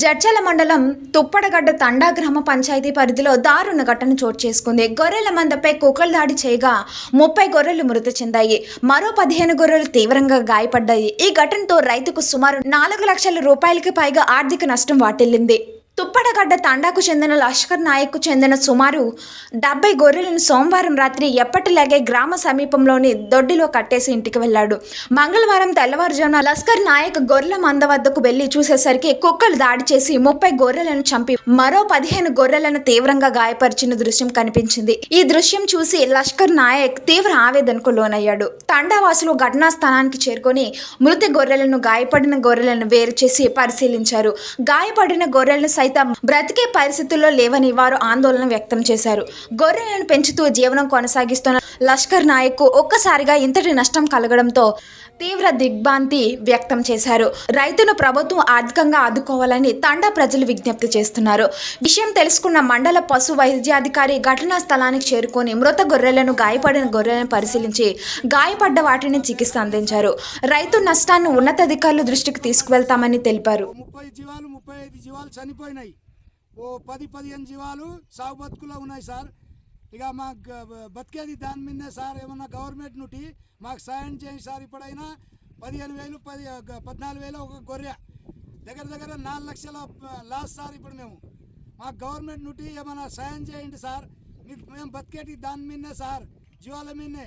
జడ్చల మండలం తుప్పడగడ్డ తండా గ్రామ పంచాయతీ పరిధిలో దారుణ ఘటన చోటు చేసుకుంది. గొర్రెల మందపై కుక్కలు దాడి చేయగా ముప్పై గొర్రెలు మృతి చెందాయి. మరో పదిహేను గొర్రెలు తీవ్రంగా గాయపడ్డాయి. ఈ ఘటనతో రైతుకు సుమారు నాలుగు లక్షల రూపాయలకి పైగా ఆర్థిక నష్టం వాటిల్లింది. తుప్పడగడ్డ తండాకు చెందిన లష్కర్ నాయక్కు చెందిన సుమారు డెబ్బై గొర్రెలను సోమవారం రాత్రి ఎప్పటిలాగే గ్రామ సమీపంలోని దొడ్డిలో కట్టేసి ఇంటికి వెళ్ళాడు. మంగళవారం తెల్లవారుజామున లష్కర్ నాయక్ గొర్రెల మంద వద్దకు వెళ్ళి చూసేసరికి కుక్కలు దాడి చేసి ముప్పై గొర్రెలను చంపి మరో పదిహేను గొర్రెలను తీవ్రంగా గాయపరిచిన దృశ్యం కనిపించింది. ఈ దృశ్యం చూసి లష్కర్ నాయక్ తీవ్ర ఆవేదనకు లోనయ్యాడు. తండావాసులు ఘటనా స్థానానికి చేరుకొని మృతి గొర్రెలను గాయపడిన గొర్రెలను వేరు చేసి పరిశీలించారు. గాయపడిన గొర్రెలను సైతం బ్రతికే పరిస్థితుల్లో లేవని వారు ఆందోళన వ్యక్తం చేశారు. గొర్రెలను పెంచుతూ జీవనం కొనసాగిస్తున్న లష్కర్ నాయక్ ఒక్కసారిగా ఇంతటి నష్టం కలగడంతో తీవ్ర దిగ్భ్రాంతి వ్యక్తం చేశారు. రైతును ప్రభుత్వం ఆర్థికంగా ఆదుకోవాలని తండా ప్రజలు విజ్ఞప్తి చేస్తున్నారు. విషయం తెలుసుకున్న మండల పశు వైద్యాధికారి ఘటనా స్థలానికి చేరుకొని మృత గొర్రెలను గాయపడిన గొర్రెలను పరిశీలించి గాయపడ్డ వాటిని చికిత్స అందించారు. రైతు నష్టాన్ని ఉన్నతాధికారుల దృష్టికి తీసుకువెళ్తామని తెలిపారు. ముప్పై జీవాలు ముప్పై ఐదు జీవాలు చనిపోయినాయి. ఓ పది పదిహేను జీవాలు సాగు బతుకులో ఉన్నాయి సార్. ఇక మాకు బతికేది దాని మీదనే సార్ ఏమన్నా గవర్నమెంట్ నుండి మాకు సాయం చేయండి సార్ ఇప్పుడైనా. పదిహేను వేలు పది పద్నాలుగు వేలు ఒక గొర్రె. దగ్గర దగ్గర నాలుగు లక్షల లాస్ సార్ ఇప్పుడు మేము. మాకు గవర్నమెంట్ నుండి ఏమైనా సాయం చేయండి సార్. మీకు మేము బతికేటి దాని మీదనే సార్ జీవాల మీదనే.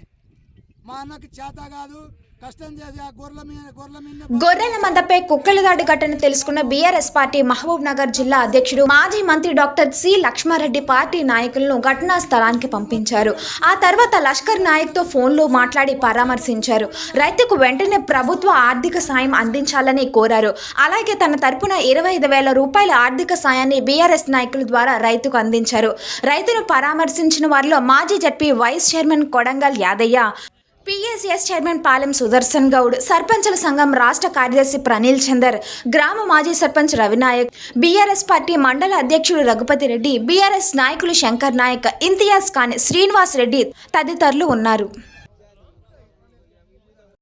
మా అన్నకి చేత కాదు. గొర్రెల గొర్రెల మందపై కుక్కల దాడి ఘటన తెలుసుకున్న బీఆర్ఎస్ పార్టీ మహబూబ్ నగర్ జిల్లా అధ్యక్షుడు మాజీ మంత్రి డాక్టర్ సి లక్ష్మారెడ్డి పార్టీ నాయకులను ఘటనా స్థలానికి పంపించారు. ఆ తర్వాత లష్కర్ నాయక్తో ఫోన్లో మాట్లాడి పరామర్శించారు. రైతుకు వెంటనే ప్రభుత్వ ఆర్థిక సాయం అందించాలని కోరారు. అలాగే తన తరపున ఇరవై ఐదు వేల రూపాయల ఆర్థిక సాయాన్ని బీఆర్ఎస్ నాయకుల ద్వారా రైతుకు అందించారు. రైతును పరామర్శించిన వారిలో మాజీ ZP vice chairman Kodangal Yadaiah PSS chairman Palem Sudarshan Goud సర్పంచుల సంఘం రాష్ట్ర కార్యదర్శి ప్రణీల్ చందర్ గ్రామ మాజీ సర్పంచ్ రవినాయక్ బీఆర్ఎస్ పార్టీ మండల అధ్యక్షుడు రఘుపతి రెడ్డి బీఆర్ఎస్ నాయకులు శంకర్ నాయక్ ఇంతియాజ్ ఖాన్ శ్రీనివాస్ రెడ్డి తదితరులు ఉన్నారు.